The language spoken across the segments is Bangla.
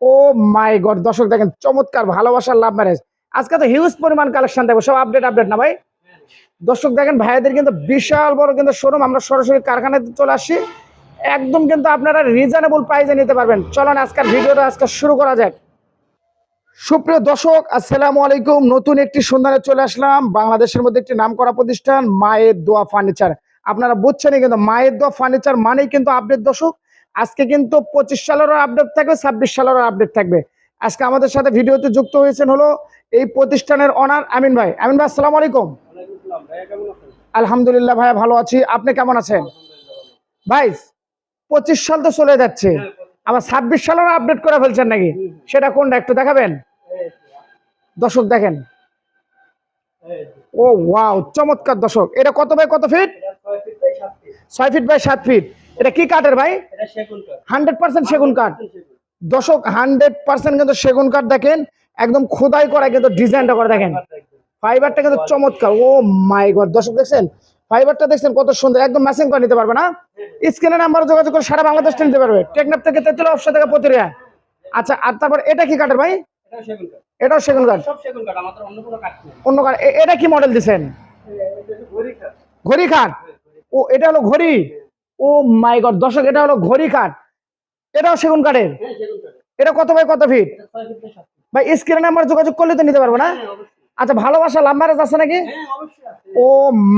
ও মাই গড দর্শক দেখেন, চমৎকার ভালোবাসার লাভ ম্যারেজ আজকে তো হিউজ পরিমাণ কালেকশন দেখব সব আপডেট আপডেট না ভাই? দর্শক দেখেন ভাইয়াদের কিন্তু বিশাল বড় কিন্তু শোরুম আমরা সরাসরি কারখানাতে চলে আসি একদম কিন্তু আপনারা রিজনেবল প্রাইজে নিতে পারবেন। চলুন আজকের ভিডিওটা আজকে শুরু করা যাক। সুপ্রিয় দর্শক, আসসালামু আলাইকুম। নতুন একটি সন্ধানে চলে আসলাম। বাংলাদেশের মধ্যে একটি নামকরা প্রতিষ্ঠান, মায়ের দোয়া ফার্নিচার। আপনারা বুঝছেনই কিন্তু মায়ের দোয়া ফার্নিচার মানেই কিন্তু আপডেট দর্শক। আজকে কিন্তু পঁচিশ সালেরও আপডেট থাকবে, ছাব্বিশ সালেরও আপডেট থাকবে। আজকে আমাদের সাথে ভিডিওতে যুক্ত হয়েছেন হলো এই প্রতিষ্ঠানের অনার আমিন ভাই। আমিন ভাই, আসসালামু আলাইকুম। আলহামদুলিল্লাহ ভাই ভালো আছি। আপনি কেমন আছেন? ভাই, পঁচিশ সাল তো চলে যাচ্ছে। আবার ছাব্বিশ সালেরও আপডেট করে ফেলছেন নাকি? সেটা কোনটা একটু দেখাবেন? দর্শক দেখেন। ও ওয়াও চমৎকার দর্শক। এটা কত বাই কত ফিট ছয় ফিট বাই সাত ফিট এটা কি কাঠের ভাই? হান্ড্রেড পার্সেন্ট সেগুন কাঠ। দশক হান্ড্রেড পার্সেন্ট কিন্তু সেগুন কাঠ দেখেন একদম খোদাই করা কিন্তু ডিজাইনটা করে দেখেন। ফাইবারটা কিন্তু চমৎকার। ও মাই গড দর্শক দেখছেন? ফাইবারটা দেখছেন কত সুন্দর একদম ম্যাচিং করে নিতে পারবে না? স্ক্রিনে নাম্বার যোগাযোগ করে সারা বাংলাদেশটা নিতে পারবে। টেকনাফ থেকে তেতুল অফসা থেকে প্রতিরিয়া আচ্ছা আর তারপর এটা কি কাঠের ভাই? এটাও সেগুন কাঠ। অন্য কাঠ এটা কি মডেল দিছেন? ঘড়ি কাঠ। ও এটা হলো ঘড়ি? ও মাই গড দর্শক এটা হলো ঘড়ি কাঠ। এটাও সেগুন কাঠের? এটা কত বাই কত ফিট? ভাই স্ক্রিনে নাম্বার যোগাযোগ করলে তো নিতে পারব না? আচ্ছা ভালোবাসা লাভ ম্যারেজ আছে নাকি? ও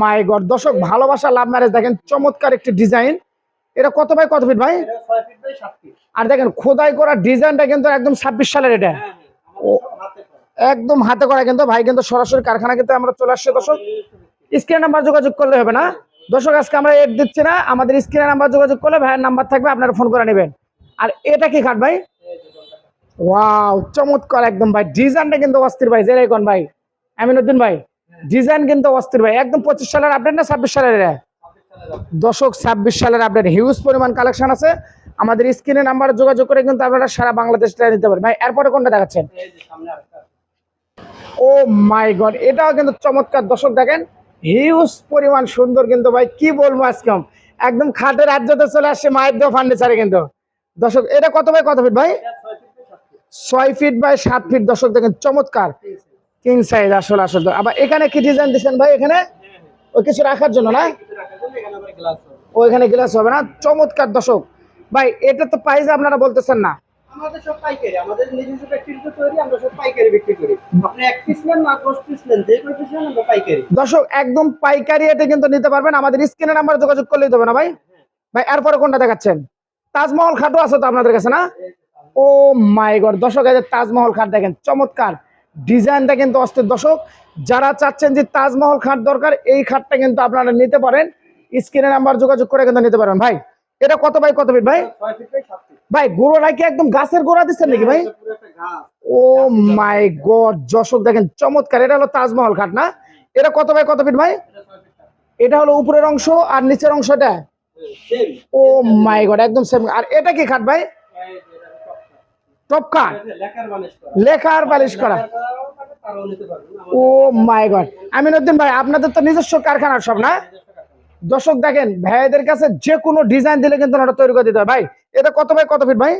মাই গড দর্শক ভালোবাসা লাভ ম্যারেজ দেখেন চমৎকার একটি ডিজাইন এটা কত বাই কত ফিট ভাই? আর দেখেন খোদাই করা ডিজাইনটা কিন্তু একদম ছাব্বিশ সালের এটা। একদম হাতে করা কিন্তু। ভাই কিন্তু সরাসরি কারখানা কিন্তু আমরা চলে আসছি দর্শক। স্ক্রিন নাম্বার যোগাযোগ করলে হবে না? দর্শক আজকে আমরা এড দিচ্ছি না আমাদের স্ক্রিনে নাম্বার যোগাযোগ করলে ভাইয়ের নাম্বার থাকবে আপনারা ফোন করে নেবেন। আর এটা কি খাট ভাই? ওয়াও চমৎকার একদম ভাই ডিজাইনটা কিন্তু অস্থির ভাই জেরাই কোন ভাই। আমিনুদ্দিন ভাই ডিজাইন কিন্তু অস্থির ভাই একদম পঁচিশ সালের আপডেট না ছাব্বিশ সালের? দশক ছাব্বিশ সালের আপডেট হিউজ পরিমাণ কালেকশন আছে। আমাদের স্ক্রিনে নাম্বার যোগাযোগ করে কিন্তু আপনারা সারা বাংলাদেশটা নিতে পারেন ভাই এরপরে কোনটা দেখাচ্ছেন? ও মাই গড এটাও কিন্তু চমৎকার। দর্শক দেখেন হিউজ পরিমাণ সুন্দর কিন্তু ভাই, কি বলব আজকে? একদম খাটের রাজ্যতে চলে আসছে, মায়ের দেওয়া ফার্নিচারে কিন্তু। দর্শক, এটা কত ভাই কত ফিট ভাই? ছয় ফিট বাই সাত ফিট দর্শক দেখেন, চমৎকার। কিং সাইজ আসলে আসলে। আবার এখানে কি ডিজাইন দিচ্ছেন ভাই এখানে? ওই কিছু রাখার জন্য না? ওইখানে গ্লাস হবে না। চমৎকার দর্শক। ভাই, এটা তো প্রাইস আপনারা বলতেছেন না। আমাদের সব পাইকারি আমাদের নিজস্ব তৈরি আমরা সব পাইকারি বিক্রি করি। আপনি এক পিস নেন না দশ পিস নেন যে কোনো পিস নেন আমরা পাইকারি। দর্শক একদম পাইকারি এটা কিন্তু নিতে পারবেন। আমাদের স্ক্রিনে নাম্বার যোগাযোগ করলেই দেবে না ভাই? ভাই এরপরে কোনটা দেখাচ্ছেন? তাজমহল খাটও আছে তো আপনাদের কাছে না? ও মাই গড দর্শক এই তাজমহল খাট দেখেন চমৎকার। ডিজাইনটা কিন্তু অস্থির। দর্শক যারা চাচ্ছেন যে তাজমহল খাট দরকার এই খাটটা কিন্তু আপনারা নিতে পারেন। স্ক্রিনে নাম্বার যোগাযোগ করে কিন্তু নিতে পারেন ভাই এটা কত ভাই কত ফিট ভাই? ছয় ফিট বাই সাত ফিট। ভাই গোড়াটা কি একদম গাছের গোড়া দিচ্ছেন নাকি ভাই? ও মাই গড দর্শক দেখেন, চমৎকার। এটা হলো তাজমহল খাট না? এটা কত ভাই কত ফিট ভাই? এটা হলো উপরের অংশ আর নিচের অংশটা ও মাই গড, একদম সেম আর এটা কি খাট ভাই? টপ খাট লেখার বালিশ করা। ও মাই গড। আমিনুদ্দিন ভাই, আপনাদের তো নিজস্ব কারখানার সব, না? দর্শক দেখেন ভাইদের কাছে যে কোনো ডিজাইন দিলে কিন্তু ওটা তৈরি করে দিতে হয় ভাই এটা কত ভাই কত ফিট ভাই?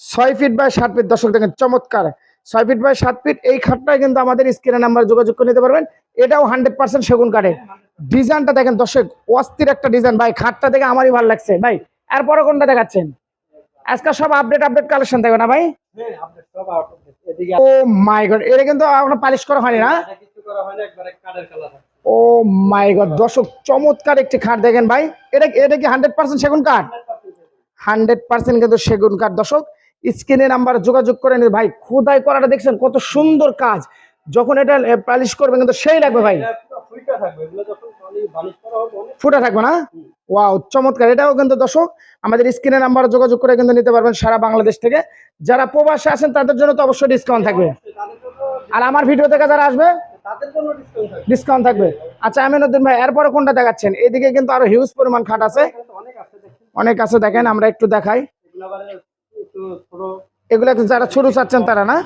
ছয় ফিট বাই সাত ফিট দর্শক দেখেন চমৎকার। ছয় ফিট বাই সাত ফিট এই খাটটাই কিন্তু আমাদের স্ক্রিনে নাম্বার যোগাযোগ করে নিতে পারবেন। এটাও হান্ড্রেড পার্সেন্ট সেগুন কাঠের। ডিজাইনটা দেখেন দর্শক অস্থির একটা ডিজাইন। ভাই খাটটা দেখে আমারই ভালো লাগছে। ভাই এরপরে কোনটা দেখাচ্ছেন? আজকাল সব আপডেট আপডেট কালেকশন থাকবে না ভাই? ও মাই গড এটা কিন্তু আপনার পালিশ করা হয়নি না? ও মাই গড, দর্শক, চমৎকার একটি খাট দেখেন ভাই। এটা এটা কি হান্ড্রেড পার্সেন্ট সেগুন কাঠ হান্ড্রেড পার্সেন্ট কিন্তু সেগুন কাঠ দর্শক স্ক্রিনে নাম্বার যোগাযোগ করে নিন ভাই। খোদাই করাটা দেখছেন, কত সুন্দর কাজ। যখন এটা পালিশ করবে কিন্তু সেই লাগবে ভাই। ফুটে থাকবে না? ওয়াও, চমৎকার। এটাও কিন্তু দর্শক, আমাদের স্ক্রিনে নাম্বার যোগাযোগ করে কিন্তু নিতে পারবেন সারা বাংলাদেশ থেকে। যারা প্রবাসে আছেন, তাদের জন্য তো অবশ্যই ডিসকাউন্ট থাকবে। আর আমার ভিডিও থেকে যারা আসবে ডিসকাউন্ট থাকবে? আচ্ছা আমিনুদ্দিন ভাই এরপরে কোনটা দেখাচ্ছেন? এদিকে কিন্তু আরও হিউজ পরিমাণ খাট আছে। অনেক আছে দেখেন। আমরা একটু দেখাই। এগুলো যারা ছোট চাচ্ছেন তারা না?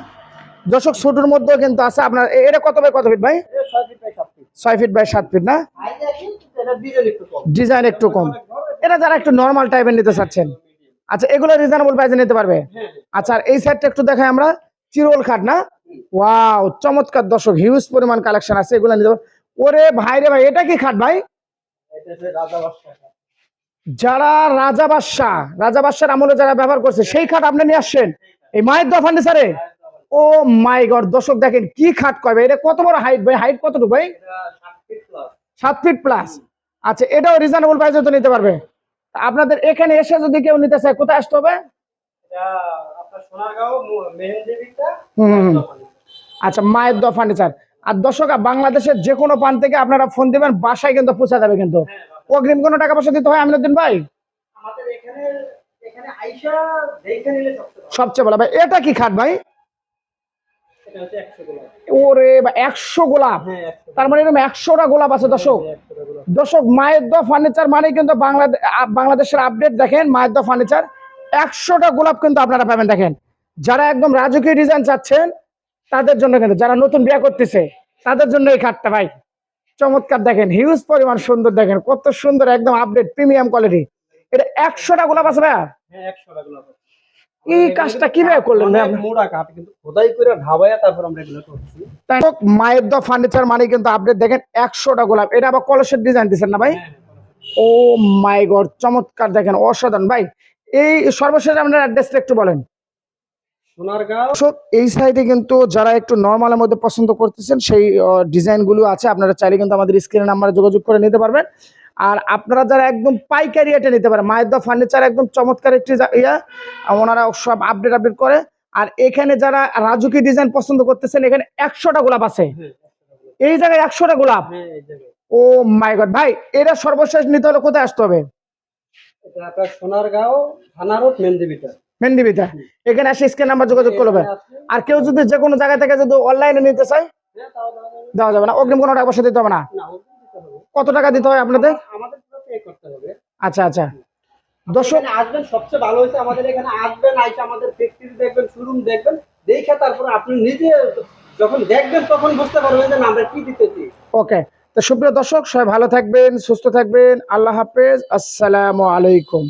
দর্শক ছোটর মধ্যেও কিন্তু আছে। আপনার এটা কত বাই কত ফিট ভাই? ছয় ফিট বাই সাত ফিট। ছয় ফিট বাই সাত ফিট না? ডিজাইন একটু কম। এটা যারা একটু নর্মাল টাইপের নিতে চাচ্ছেন। আচ্ছা এগুলো রিজনেবল প্রাইসে নিতে পারবে? হ্যাঁ আচ্ছা আর এই সাইডটা একটু দেখাই আমরা। চিরোল খাট না? ওয়াও চমৎকার দর্শক হিউজ পরিমাণ কালেকশন আছে, এগুলো নিতে ওরে ভাই রে ভাই, এটা কি খাট ভাই। যারা রাজা বাদশাহ, রাজা বাদশার আমলে যারা ব্যবহার করছে, সেই খাট আপনি নিয়ে আসছেন? এই মায়ের দোয়া ফার্নিচারে ও মাই গড দর্শক দেখেন কি খাট কয় ভাই, এটা কত বড় হাইট ভাই হাইট কতটুকু ভাই? সাত ফিট প্লাস আচ্ছা এটাও রিজনেবল প্রাইসে তো নিতে পারবে। আপনাদের এখানে এসে যদি কেউ নিতে চায়, কোথায় আসতে হবে? আচ্ছা মায়ের দোয়া ফার্নিচার আর দর্শক বাংলাদেশের যে কোনো প্রান্ত থেকে আপনারা ফোন দিবেন বাসায় কিন্তু পৌঁছা যাবে কিন্তু। অগ্রিম কোনো টাকা পয়সা দিতে হয় আমিনুদ্দিন ভাই? সবচেয়ে ভালো। ভাই এটা কি খাট ভাই? ওরে বা একশো গোলাপ? হ্যাঁ তার মানে এরকম একশোটা গোলাপ আছে দর্শক। একশো দর্শক মায়ের দোয়া ফার্নিচার মানে কিন্তু বাংলাদেশ বাংলাদেশের আপডেট দেখেন মায়ের দোয়া ফার্নিচার একশোটা গোলাপ কিন্তু আপনারা পাবেন দেখেন। যারা একদম রাজকীয় ডিজাইন চাচ্ছেন তাদের জন্য কিন্তু যারা নতুন বিয়ে করতেছে তাদের জন্য এই খাটটা ভাই। চমৎকার দেখেন হিউজ পরিমাণ সুন্দর দেখেন কত সুন্দর একদম আপডেট প্রিমিয়াম কোয়ালিটি এটা একশোটা গোলাপ আছে ভাইয়া? হ্যাঁ। এই কাজটা কীভাবে করলেন মায়ের দোয়া ফার্নিচার মানে কিন্তু আপডেট দেখেন একশোটা গোলাপ। এটা আবার কলসের ডিজাইন দিচ্ছেন না ভাই? ও মাই গড চমৎকার দেখেন অসাধারণ ভাই। এই সর্বশেষ আপনার অ্যাড্রেসটা একটু বলেন। এই সাইডে কিন্তু যারা একটু নর্মালের মধ্যে পছন্দ করতেছেন সেই ডিজাইনগুলো আছে আপনারা চাইলে কিন্তু আমাদের স্ক্রিনে নাম্বারে যোগাযোগ করে নিতে পারবেন। আর আপনারা যারা একদম পাইকারি এটা নিতে পারেন মায়ের দা ফার্নিচার একদম চমৎকার একটি ইয়া ওনারা সব আপডেট আপডেট করে। আর এখানে যারা রাজুকি ডিজাইন পছন্দ করতেছেন এখানে একশোটা গোলাপ আছে। হ্যাঁ এই জায়গায় একশোটা গোলাপ? হ্যাঁ ও মাই গড ভাই এটা সর্বশেষ নিতে হলে কোথায় আসতে হবে? এটা আপনার সোনারগাঁও থানা রোড মেহেন্দিবিটা মেন্দিবিতা এখানে এসে স্ক্রিন নাম্বার যোগাযোগ করবে আর কেউ যদি যে কোনো জায়গা থেকে যদি অনলাইনে নিতে চায় হ্যাঁ দেওয়া যাবে। না। অগ্রিম কোনো টাকা পয়সা দিতে হবে না। কত টাকা দিতে হয় আপনাদের? আচ্ছা আচ্ছা। দর্শক আসবেন সবচেয়ে ভালো হয়েছে আমাদের এখানে আসবেন আইসা আমাদের ফ্যাক্টরি দেখবেন শোরুম দেখবেন দেখে তারপরে আপনি নিজে যখন দেখবেন তখন বুঝতে পারবেন যে আমরা কি দিতেছি ওকে তো সুপ্রিয় দর্শক সবাই ভালো থাকবেন সুস্থ থাকবেন। আল্লাহ হাফেজ। আসসালামু আলাইকুম।